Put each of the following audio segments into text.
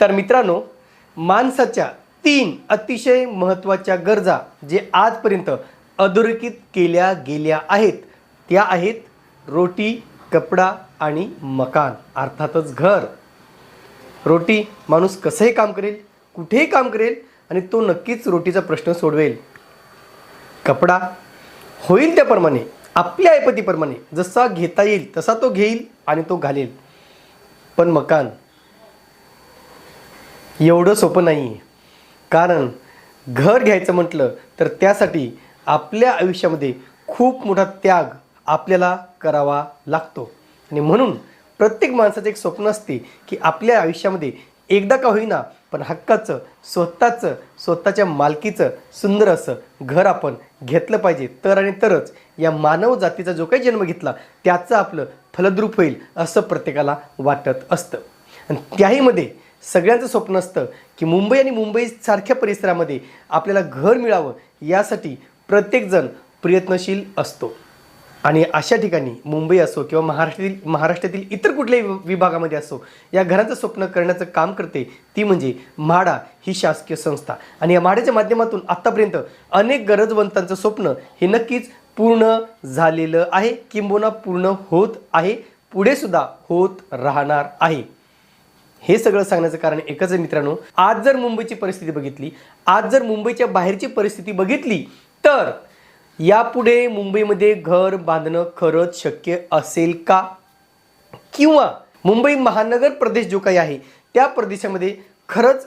तर मित्रांनो माणसाच्या तीन अतिशय महत्त्वाच्या गरजा जे आजपर्यंत अधोरेखित केल्या गेल्या आहेत त्या आहेत रोटी कपडा आणि मकान अर्थातच घर. रोटी माणूस कसंही काम करेल कुठेही काम करेल आणि तो नक्कीच रोटीचा प्रश्न सोडवेल. कपडा होईल त्याप्रमाणे आपल्या ऐपतीप्रमाणे जसा घेता येईल तसा तो घेईल आणि तो घालेल. पण मकान एवढं सोपं नाही. आहे कारण घर घ्यायचं म्हटलं तर त्यासाठी आपल्या आयुष्यामध्ये खूप मोठा त्याग आपल्याला करावा लागतो. आणि म्हणून प्रत्येक माणसाचं एक स्वप्न असते की आपल्या आयुष्यामध्ये एकदा का होईना पण हक्काचं स्वतःचं स्वतःच्या मालकीचं सुंदर असं घर आपण घेतलं पाहिजे. तर आणि तरच या मानव जातीचा जो काही जन्म घेतला त्याचं आपलं फलद्रूप होईल असं प्रत्येकाला वाटत असतं. आणि त्याहीमध्ये सगळ्यांचं स्वप्न असतं की मुंबई आणि मुंबईसारख्या परिसरामध्ये आपल्याला घर मिळावं यासाठी प्रत्येकजण प्रयत्नशील असतो. आणि अशा ठिकाणी मुंबई असो किंवा महाराष्ट्रातील महाराष्ट्रातील इतर कुठल्याही वि- विभागामध्ये असो या घरांचं स्वप्न करण्याचं काम करते ती म्हणजे म्हाडा ही शासकीय संस्था. आणि या म्हाडाच्या माध्यमातून आत्तापर्यंत अनेक गरजवंतांचं स्वप्न हे नक्कीच पूर्ण झालेलं आहे. किंबहुना पूर्ण होत आहे. पुढे सुद्धा होत राहणार आहे. हे सगळं सांगण्याचं कारण एकच आहे मित्रांनो आज जर मुंबईची परिस्थिती बघितली आज जर मुंबईच्या बाहेरची परिस्थिती बघितली तर यापुढे मुंबईमध्ये घर बांधणं खरंच शक्य असेल का? किंवा मुंबई महानगर प्रदेश जो काही आहे त्या प्रदेशामध्ये खरंच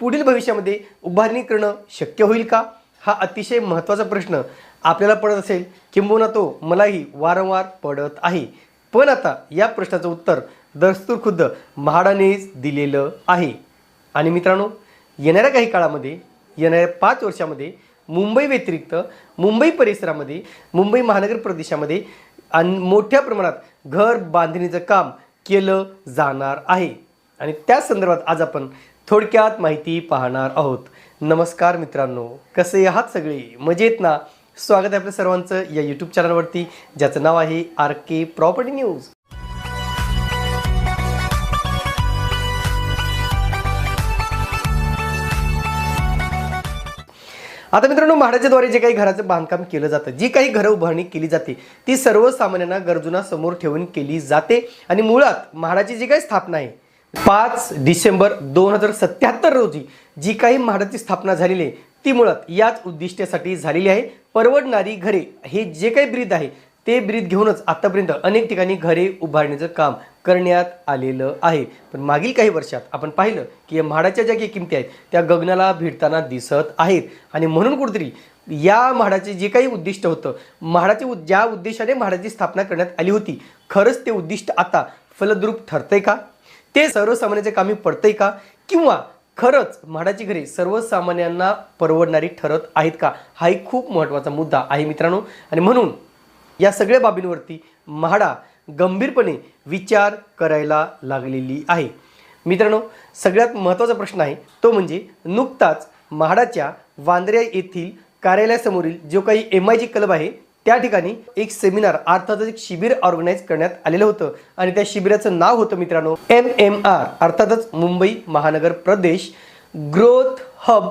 पुढील भविष्यामध्ये उभारणी करणं शक्य होईल का? हा अतिशय महत्त्वाचा प्रश्न आपल्याला पडत असेल. किंबहुना तो मलाही वारंवार पडत आहे. पण आता या प्रश्नाचं उत्तर दस्तूर खुद्द म्हाडानेच दिलेलं आहे. आणि मित्रांनो येणाऱ्या काही काळामध्ये येणाऱ्या पाच वर्षामध्ये मुंबई व्यतिरिक्त मुंबई परिसरामध्ये मुंबई महानगर प्रदेशामध्ये आणि मोठ्या प्रमाणात घर बांधणीचं काम केलं जाणार आहे. आणि त्या संदर्भात आज आपण थोडक्यात माहिती पाहणार आहोत. नमस्कार मित्रांनो कसे आहात सगळे? मजेत ना? स्वागत आहे आपल्या सर्वांचं या यूट्यूब चॅनलवरती ज्याचं नाव आहे आर के प्रॉपर्टी न्यूज. आता मित्रांनो म्हाडाच्याद्वारे जे काही घराचं बांधकाम केलं जातं जी काही घरं उभारणी केली जाते ती सर्वसामान्यांना गरजूंना समोर ठेवून केली जाते. आणि मुळात म्हाडाची जी काही स्थापना आहे पाच डिसेंबर दोन हजार सत्याहत्तर रोजी जी काही म्हाडाची स्थापना झालेली आहे ती मुळात याच उद्दिष्टासाठी झालेली आहे. परवडणारी घरे हे जे काही ब्रीद आहे ते ब्रीद घेऊनच आत्तापर्यंत अनेक ठिकाणी घरे उभारण्याचं काम करण्यात आलेलं आहे. पण मागील काही वर्षात आपण पाहिलं की या म्हाडाच्या ज्या काही किमती आहेत त्या गगनाला भिडताना दिसत आहेत. आणि म्हणून कुठेतरी या म्हाडाचे जे काही उद्दिष्ट होतं म्हाडाचे उ ज्या उद्देशाने म्हाडाची स्थापना करण्यात आली होती खरंच ते उद्दिष्ट आता फलद्रूप ठरतंय का? ते सर्वसामान्यांच्या कामी पडतंय का? किंवा खरंच म्हाडाची घरे सर्वसामान्यांना परवडणारी ठरत आहेत का? हा एक खूप महत्त्वाचा मुद्दा आहे मित्रांनो. आणि म्हणून या सगळ्या बाबींवरती म्हाडा गंभीरपणे विचार करायला लागलेली आहे. मित्रांनो सगळ्यात महत्त्वाचा प्रश्न आहे तो म्हणजे नुकताच म्हाडाच्या वांद्र्या येथील कार्यालयासमोरील जो काही एम आय जी क्लब आहे त्या ठिकाणी एक सेमिनार अर्थातच एक शिबिर ऑर्गनाईज करण्यात आलेलं होतं. आणि त्या शिबिराचं नाव होतं मित्रांनो एम एम आर अर्थातच मुंबई महानगर प्रदेश ग्रोथ हब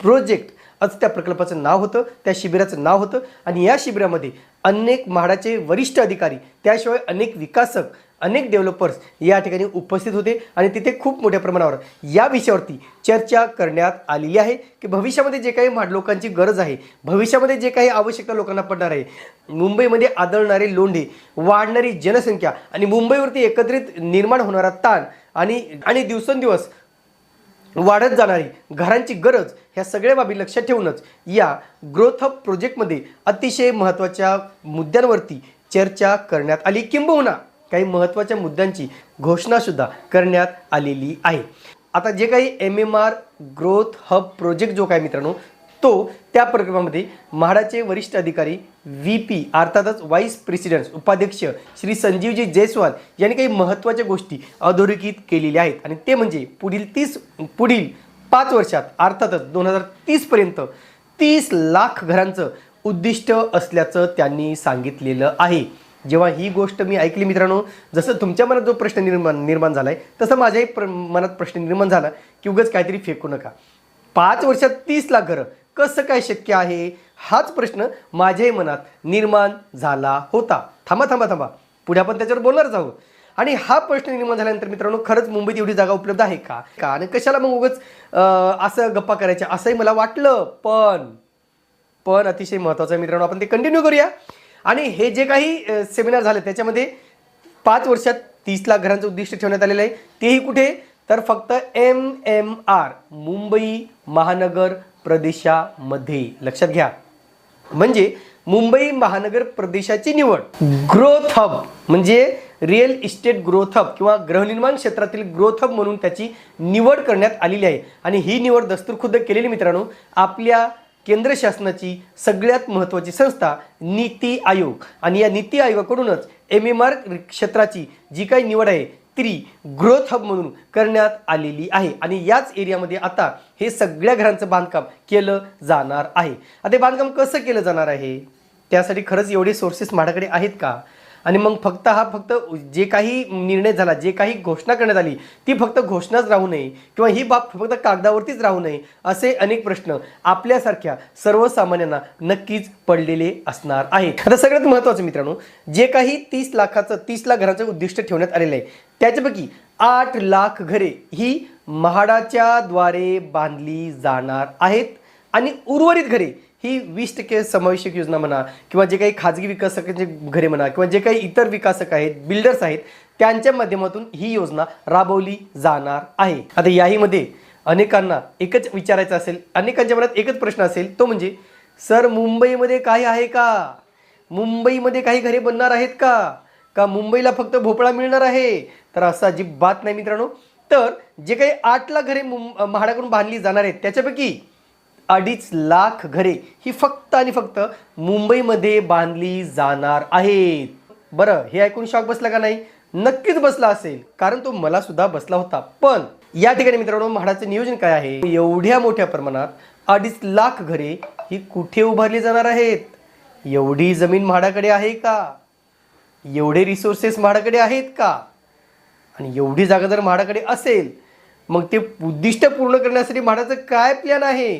प्रोजेक्ट असं त्या प्रकल्पाचं नाव होतं त्या शिबिराचं नाव होतं. आणि या शिबिरामध्ये अनेक म्हाडाचे वरिष्ठ अधिकारी त्याशिवाय अनेक विकासक अनेक डेव्हलपर्स या ठिकाणी उपस्थित होते आणि तिथे खूप मोठ्या प्रमाणावर या विषयावरती चर्चा करण्यात आलेली आहे की भविष्यामध्ये जे काही म्हाड लोकांची गरज आहे भविष्यामध्ये जे काही आवश्यकता लोकांना पडणार आहे मुंबईमध्ये आदळणारे लोंढे वाढणारी जनसंख्या आणि मुंबईवरती एकत्रित निर्माण होणारा ताण आणि आणि दिवसेंदिवस वाढत जाणारी घरांची गरज ह्या सगळ्या बाबी लक्षात ठेवूनच या ग्रोथ हब प्रोजेक्टमध्ये अतिशय महत्त्वाच्या मुद्द्यांवरती चर्चा करण्यात आली. किंबहुना काही महत्त्वाच्या मुद्द्यांची घोषणासुद्धा करण्यात आलेली आहे. आता जे काही M M R growth hub project जो काय मित्रांनो तो त्या प्रकल्पामध्ये म्हाडाचे वरिष्ठ अधिकारी व्ही पी अर्थातच व्हाईस प्रेसिडेंट उपाध्यक्ष श्री संजीवजी जयस्वाल यांनी काही महत्त्वाच्या गोष्टी अधोरेखित केलेल्या आहेत. आणि ते म्हणजे पुढील तीस पुढील पाच वर्षात अर्थातच दोन हजार तीसपर्यंत तीस लाख घरांचं उद्दिष्ट असल्याचं त्यांनी सांगितलेलं आहे. जेव्हा ही गोष्ट मी ऐकली मित्रांनो जसं तुमच्या मनात जो प्रश्न निर्माण निर्माण झाला आहे तसं माझ्याही प्र मनात प्रश्न निर्माण झाला की उगाच काहीतरी फेकू नका. पाच वर्षात तीस लाख घरं कसं काय शक्य आहे? हाच प्रश्न माझ्याही मनात निर्माण झाला होता. थांबा थांबा थांबा. पुढे आपण त्याच्यावर बोलणारच आहोत. आणि हा प्रश्न निर्माण झाल्यानंतर मित्रांनो खरंच मुंबईत एवढी जागा उपलब्ध आहे का? का? आणि कशाला मग उगच असं गप्पा करायच्या? असंही मला वाटलं. पण पण अतिशय महत्त्वाचं आहे मित्रांनो आपण ते कंटिन्यू करूया. आणि हे जे काही सेमिनार झाले त्याच्यामध्ये पाच वर्षात तीस लाख घरांचं उद्दिष्ट ठेवण्यात आलेलं आहे. तेही कुठे? तर फक्त एम एम आर मुंबई महानगर प्रदेशामध्ये. लक्षात घ्या. म्हणजे मुंबई महानगर प्रदेशाची निवड. ग्रोथ हब म्हणजे रिअल इस्टेट ग्रोथ हब किंवा गृहनिर्माण क्षेत्रातील ग्रोथ हब म्हणून त्याची निवड करण्यात आलेली आहे. आणि ही निवड दस्तूरखुद्द केलेली मित्रांनो आपल्या केंद्र शासनाची सगळ्यात महत्त्वाची संस्था नीती आयोग. आणि या नीती आयोगाकडूनच एम एम आर क्षेत्राची जी काही निवड आहे ती ग्रोथ हब म्हणून करण्यात आलेली आहे. आणि याच एरियामध्ये आता हे सगळ्या घरांचं बांधकाम केलं जाणार आहे. आता बांधकाम कसं केलं जाणार आहे? त्यासाठी खरंच एवढे सोर्सेस माझ्याकडे आहेत का? आणि मग फक्त हा फक्त जे काही निर्णय झाला जे काही घोषणा करण्यात आली ती फक्त घोषणाच राहू नये किंवा ही बाब फक्त कागदावरतीच राहू नये असे अनेक प्रश्न आपल्यासारख्या सर्वसामान्यांना नक्कीच पडलेले असणार आहेत. आता सगळ्यात महत्त्वाचं मित्रांनो जे काही तीस लाखाचं तीस लाख घराचं उद्दिष्ट ठेवण्यात आलेलं आहे त्याच्यापैकी आठ लाख घरे ही म्हाडाच्या द्वारे बांधली जाणार आहेत. आणि उर्वरित घरे ही वीस टक्के समावेशक योजना म्हणा किंवा जे काही खाजगी विकासकांचे घरे म्हणा किंवा जे काही इतर विकासक आहेत बिल्डर्स आहेत त्यांच्या माध्यमातून ही योजना राबवली जाणार आहे. आता याहीमध्ये अनेकांना एकच विचारायचं असेल अनेकांच्या मनात एकच प्रश्न असेल तो म्हणजे सर मुंबईमध्ये काही आहे का? मुंबईमध्ये काही घरे बनणार आहेत का? का मुंबईला फक्त भोपळा मिळणार आहे? तर असं अजिबात नाही मित्रांनो. तर जे काही आठ लाख घरे मुं म्हाडाकडून बांधली जाणार आहेत त्याच्यापैकी अडीच लाख घरे ही फक्त आणि फक्त मुंबईमध्ये बांधली जाणार आहेत. बरं हे ऐकून शॉक बसला का नाही? नक्कीच बसला असेल कारण तो मला सुद्धा बसला होता. पण या ठिकाणी मित्रांनो म्हाडाचं नियोजन काय आहे? एवढ्या मोठ्या प्रमाणात अडीच लाख घरे ही कुठे उभारली जाणार आहेत? एवढी जमीन म्हाडाकडे आहे का? एवढे रिसोर्सेस म्हाडाकडे आहेत का? आणि एवढी जागा जर म्हाडाकडे असेल मग ते उद्दिष्ट पूर्ण करण्यासाठी म्हाडाचं काय प्लॅन आहे?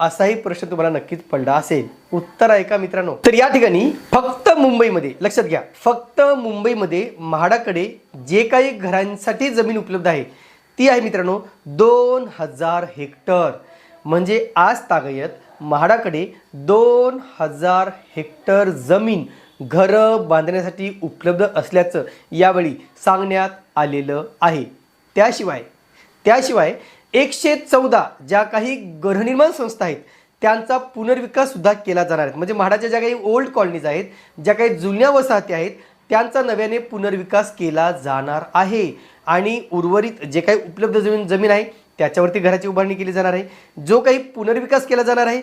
असाही प्रश्न तुम्हाला नक्कीच पडला असेल. उत्तर आहे का मित्रांनो? तर या ठिकाणी फक्त मुंबईमध्ये लक्षात घ्या फक्त मुंबईमध्ये म्हाडाकडे जे काही घरांसाठी जमीन उपलब्ध आहे ती आहे मित्रांनो दोन हजार हेक्टर. म्हणजे आज तागयत म्हाडाकडे दोन हजार हेक्टर जमीन घरं बांधण्यासाठी उपलब्ध असल्याचं यावेळी सांगण्यात आलेलं आहे. त्याशिवाय त्याशिवाय एकशे चौदा ज्या काही गृहनिर्माण संस्था आहेत त्यांचा पुनर्विकास सुद्धा केला जाणार आहे. म्हणजे म्हाडाच्या ज्या काही ओल्ड कॉलनीज आहेत ज्या काही जुन्या वसाहती आहेत त्यांचा नव्याने पुनर्विकास केला जाणार आहे. आणि उर्वरित जे काही उपलब्ध जमीन जमीन आहे त्याच्यावरती घराची उभारणी केली जाणार आहे. जो काही पुनर्विकास केला जाणार आहे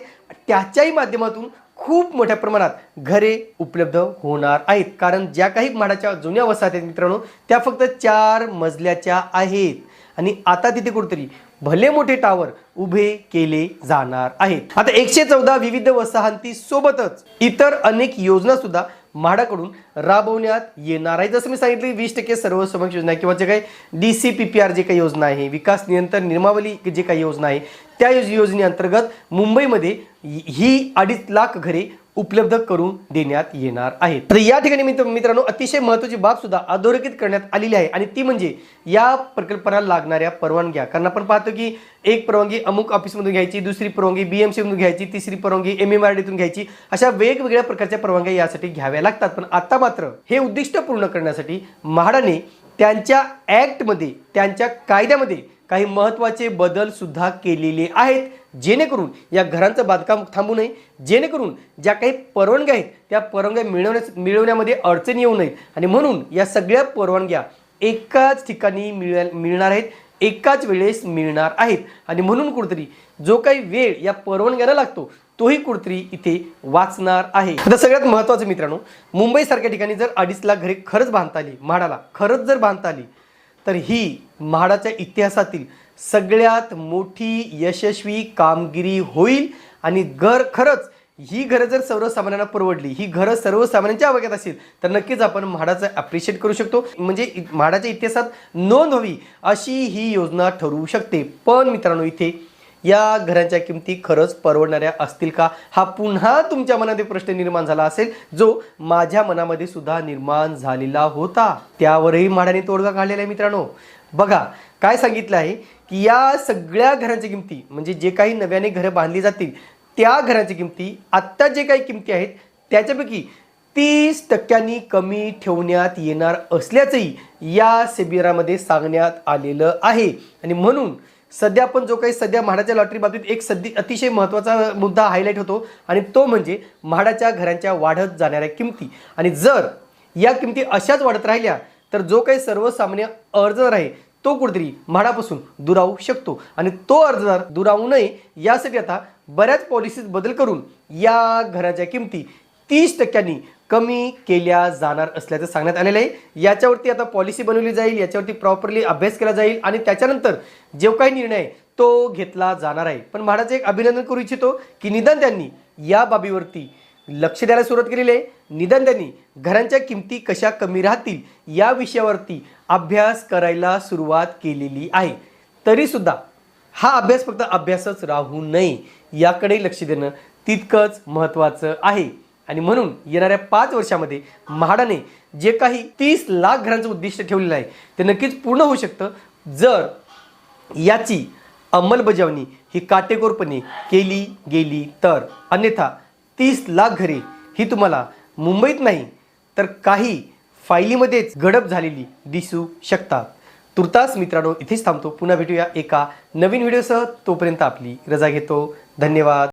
त्याच्याही माध्यमातून खूप मोठ्या प्रमाणात घरे उपलब्ध होणार आहेत. कारण ज्या काही म्हाडाच्या जुन्या वसाहती आहेत मित्रांनो त्या फक्त चार मजल्याच्या आहेत. आणि आता तिथे कुठेतरी भले मोठे टावर उभे केले जाणार आहेत. आता एकशे चौदा विविध वसाहती सोबतच इतर अनेक योजना सुद्धा म्हाडाकडून राबवण्यात येणार आहे जसं मी सांगितले वीस टक्के सर्वसमावेश योजना किंवा जे काही D C P P R जे काही योजना आहे विकास नियंत्रण नियमावली जे काही योजना आहे त्या योजनेअंतर्गत मुंबईमध्ये ही अडीच लाख घरे उपलब्ध करून देण्यात येणार आहेत. तर या ठिकाणी मित्र मित्रांनो अतिशय महत्त्वाची बाब सुद्धा अधोरेखित करण्यात आलेली आहे. आणि ती म्हणजे या प्रकल्पाला लागणाऱ्या परवानग्या. कारण आपण पाहतो की एक परवानगी अमुक ऑफिसमधून घ्यायची दुसरी परवानगी बीएमसी मधून घ्यायची तिसरी परवानगी एम एम आर डीतून घ्यायची. अशा वेगवेगळ्या प्रकारच्या परवानग्या यासाठी घ्याव्या लागतात. पण आता मात्र हे उद्दिष्ट पूर्ण करण्यासाठी म्हाडाने त्यांच्या ॲक्टमध्ये त्यांच्या कायद्यामध्ये काही महत्त्वाचे बदलसुद्धा केलेले आहेत. जेणेकरून या घरांचं बांधकाम थांबू नये. जेणेकरून ज्या काही परवानग्या आहेत त्या परवानग्या मिळवण्यास मिळवण्यामध्ये अडचणी येऊ नयेत. आणि म्हणून या सगळ्या परवानग्या एकाच ठिकाणी मिळ मिळणार आहेत एकाच वेळेस मिळणार आहेत. आणि म्हणून कुठेतरी जो काही वेळ या परवानग्याला लागतो तोही कुठेतरी इथे वाचणार आहे. आता सगळ्यात महत्त्वाचं मित्रांनो मुंबईसारख्या ठिकाणी जर अडीच लाख घरे खरंच बांधता आली म्हाडाला खरंच जर बांधता आली तर ही म्हाडाच्या इतिहासातील सगळ्यात मोठी यशस्वी कामगिरी होईल आणि घर खरंच ही घरं जर सर्वसामान्यांना परवडली ही घरं सर्वसामान्यांच्या अवघ्यात असेल तर नक्कीच आपण म्हाडाचं अप्रिशिएट करू शकतो. म्हणजे म्हाडाच्या इतिहासात नोंद व्हावी अशी ही योजना ठरवू शकते. पण मित्रांनो इथे या घरांच्या किमती खरंच परवडणाऱ्या असतील का? हा पुन्हा तुमच्या मनामध्ये प्रश्न निर्माण झाला असेल जो माझ्या मनामध्ये सुद्धा निर्माण झालेला होता. त्यावरही म्हाडाने तोडगा काढलेला आहे मित्रांनो. बघा काय सांगितलं आहे की या सगळ्या घरांच्या किमती म्हणजे जे काही नव्याने घरं बांधली जातील त्या घरांच्या किमती आत्ता जे काही किमती आहेत त्याच्यापैकी तीस टक्क्यांनी कमी ठेवण्यात येणार असल्याचंही या शिबिरामध्ये सांगण्यात आलेलं आहे. आणि म्हणून सध्या आपण जो काही सध्या म्हाडाच्या लॉटरी बाबतीत एक सध्या अतिशय महत्त्वाचा मुद्दा हायलाईट होतो आणि तो म्हणजे म्हाडाच्या घरांच्या वाढत जाणाऱ्या किमती. आणि जर या किमती अशाच वाढत राहिल्या तर जो काही सर्वसामान्य अर्जदार आहे तो कुठेतरी म्हाडापासून दुरावू शकतो. आणि तो अर्जदार दुरावू नये यासाठी आता बऱ्याच पॉलिसीत बदल करून या घराच्या किमती तीस टक्क्यांनी कमी केल्या जाणार असल्याचं सांगण्यात आलेलं आहे. याच्यावरती आता पॉलिसी बनवली जाईल याच्यावरती प्रॉपरली अभ्यास केला जाईल आणि त्याच्यानंतर जो काही निर्णय तो घेतला जाणार आहे. पण म्हाडाचं एक अभिनंदन करू इच्छितो की निदान त्यांनी या बाबीवरती लक्ष द्यायला सुरुवात केलेली आहे. निदान त्यांनी घरांच्या किमती कशा कमी राहतील या विषयावरती अभ्यास करायला सुरुवात केलेली आहे. तरीसुद्धा हा अभ्यास फक्त अभ्यासच राहू नये याकडे लक्ष देणं तितकंच महत्त्वाचं आहे. आणि म्हणून येणाऱ्या पाच वर्षामध्ये म्हाडाने जे काही तीस लाख घरांचं उद्दिष्ट ठेवलेलं आहे ते नक्कीच पूर्ण होऊ शकतं. जर याची अंमलबजावणी ही काटेकोरपणे केली गेली तर अन्यथा तीस लाख घरे ही तुम्हाला मुंबईत नाही तर काही फायलीमध्येच गडप झालेली दिसू शकतात. तुर्तास मित्रांनो इथेच थांबतो. पुन्हा भेटूया एका नवीन व्हिडिओसह. तोपर्यंत आपली रजा घेतो. धन्यवाद.